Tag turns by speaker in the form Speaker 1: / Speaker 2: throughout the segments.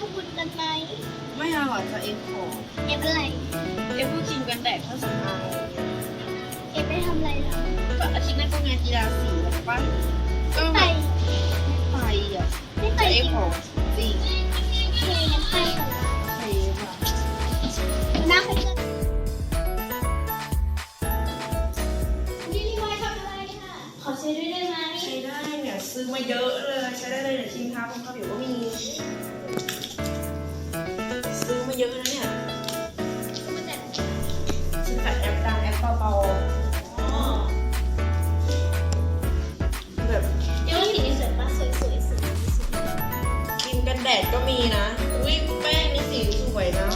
Speaker 1: ทำบุญกันไหม
Speaker 2: ไม่อร่อยจะเอ็มขอ
Speaker 1: เอ็มอะไร
Speaker 2: เอ็มก็กินกันแดดเท่าวสำอาง
Speaker 1: เอ็มไปทำอะไรเหรอ
Speaker 2: ก็อาชีพนั่น้าก็งานกีฬาสีแล้วป่ะก็ไปไป
Speaker 1: ไม่ไปแต่เอ็มขอ
Speaker 2: จริง
Speaker 1: เคฟไปก่อน
Speaker 2: เซฟอ
Speaker 1: ะ น้าไปเจอพี่พี่วายทำอะไรน่ะ ขอใช้ด้วย
Speaker 3: ได
Speaker 1: ้
Speaker 3: ไ
Speaker 1: หม
Speaker 2: ใช้ได้เนี่ยซื้อมาเยอะเลยใช้ได้เลยเนี่ยชิมทาของเาเดี๋ยวก็มี มาเยอะนะเนี่ย
Speaker 1: มันแต่
Speaker 2: ซื้อจากแอปดังแอปเบาอ๋อๆแบบเ
Speaker 3: ดี
Speaker 1: ๋ยวสีนี้สว
Speaker 3: ยป
Speaker 1: ะสวย
Speaker 3: สวยสวย
Speaker 1: สวย
Speaker 2: ครีมกันแดดก็มีนะ อุ้ยแป้งนี่สีสวยนะ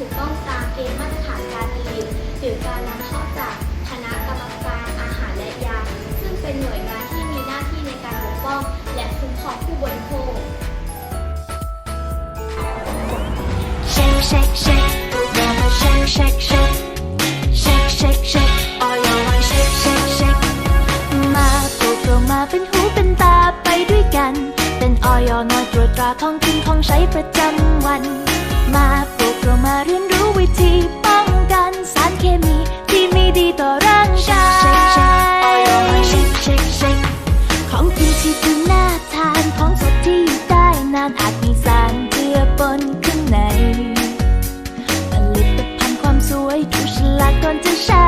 Speaker 4: ถูกต้องตามเกณฑ์มาตรฐานการผลิตหรือการนำเข้าจากคณะกรรมการอาหารและยา ซึ่งเป็นหน่วยงานที่มีหน้าที่ในการปกป้อง และคุ้มครองผู้บริโภค
Speaker 5: Shake, shake, shake, shake, shake, shake, shake, shake, shake, all your one, shake, shake, shake. มาพวกเรามาเป็นหูเป็นตาไปด้วยกัน เป็นออยนอยตรวจตราของกินของใช้ประจำวัน เรามาเรียนรู้วิธีป้องกันสารเคมี ที่ไม่ดีต่อร่างกายของกินที่ดูน่าทานของสดที่อยู่ได้นานอาจมีสารเจือปนข้างในผลิตภัณฑ์ความสวยดูฉลากก่อนจะใช้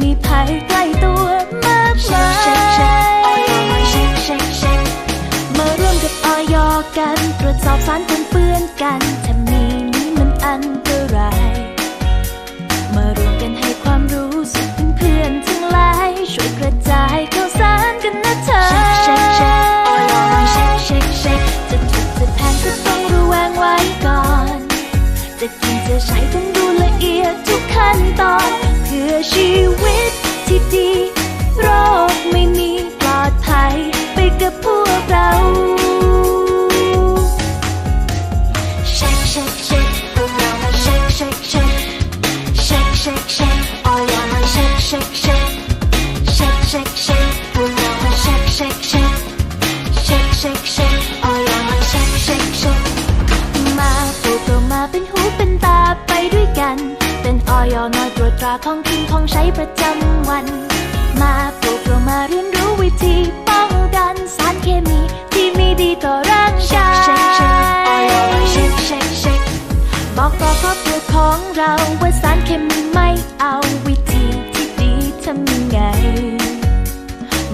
Speaker 5: มีภัยใกล้ตัวมากมายมาร่วมกับออยกัน ตรวจสอบสารปนเปื้อนกันถ้ามีนี้มันอันต กิ หูเป็นตาไปด้วยกัน เป็นออยนอยตรวจตราของกินของใช้ประจำวัน มาพวกเรามาเรียนรู้วิธีป้องกันสารเคมีที่ไม่ดีต่อร่างกายบอกต่อครอบครัวของเราว่าสารเคมีไม่เอาวิธีที่ดีทำยังไง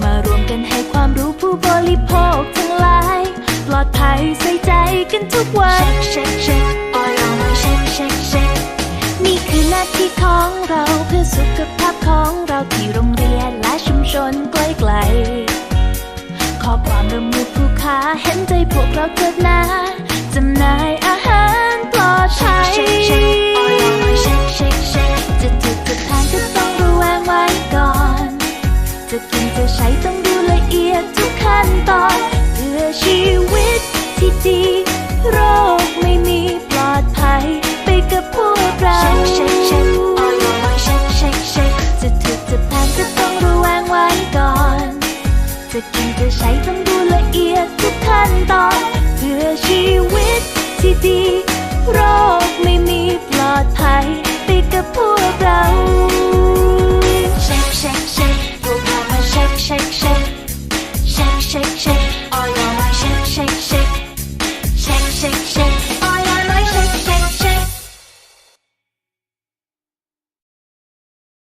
Speaker 5: มารวมกันให้ความรู้ผู้บริโภคทั้งหลาย ปลอดภัยใส่ใจกันทุกวัน
Speaker 6: นี่
Speaker 5: อสุขภาพของเราที่โรงเรียนและชุมชนใกล้ไกลขอความร่วมมือผู้ค้าเห็นใจพวกเราเถิดนะจำหน่ายอาหารปลอดภัย จะกินจะใช้ต้องดูละเอียดทุกขั้นตอน เพื่อชีวิตที่ดี โรคไม่มี